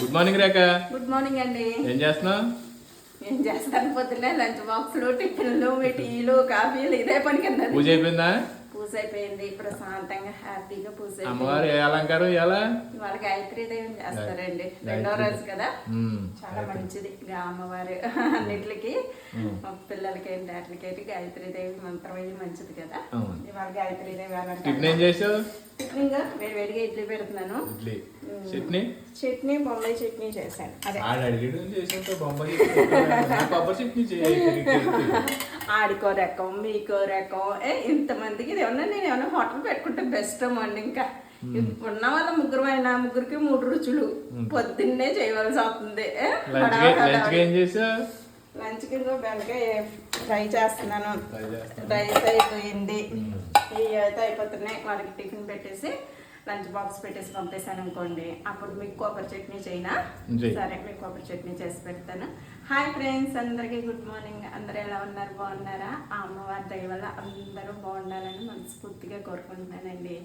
Good morning Rekha. Good morning అండి. ఏం చేస్తున్నావు? ఏం చేస్తాను? పొద్దున్నే లంచ్ బాక్సులు టిఫిన్లు మీ టీలు కాఫీలు ఇదే పని కింద. పూజ అయిపోయిందా? పూజ అయిపోయింది ప్రశాంతంగా హ్యాపీగా పూజ అమ్మవారు ఏ అలంకారం ఎలా ఇవాళ గాయత్రి దేవం చేస్తారండి. రెండో రోజు కదా. చాలా మంచిది. అమ్మవారు అన్నిటికి పిల్లలకి ఏంటి వాటికి గాయత్రి దేవి మంత్రం ఇది మంచిది కదా. ఇవాళ గాయత్రి దేవి ఏం చేసావు? ఇంకా ఇడ్లీ పెడుతున్నాను. చట్నీ? చట్నీ బొంబాయి చట్నీ చేశాను. అదే. చట్నీ ఆడికో రకం మీకో రకం ఏ ఇంతమందికి ఇది ఏమన్నా నేను ఏమన్నా హోటల్ పెట్టుకుంటే బెస్ట్ అండి ఇంకా. ఉన్న వాళ్ళ ముగ్గురు అయినా ముగ్గురికి మూడు రుచులు పొద్దున్నే చేయవలసి వస్తుంది? లంచ్ ఇంకో బెండకాయ ఫ్రై చేస్తున్నాను. రైస్ అయిపోయింది. ఇవి అయితే అయిపోతున్నాయి. వాళ్ళకి టిఫిన్ పెట్టేసి లంచ్ బాక్స్ పెట్టేసి పంపేశాను అనుకోండి అప్పుడు మీకు కొబ్బరి చట్నీ చేయనా? చెయ్. సరే మీకు కొబ్బరి చట్నీ చేసి పెడతాను. హాయ్ ఫ్రెండ్స్ అందరికీ గుడ్ మార్నింగ్ అందరూ ఎలా ఉన్నారు? బాగున్నారా? ఆ అమ్మవారి దయ వల్ల అందరూ బాగుండాలని మనస్ఫూర్తిగా కోరుకుంటున్నానండి.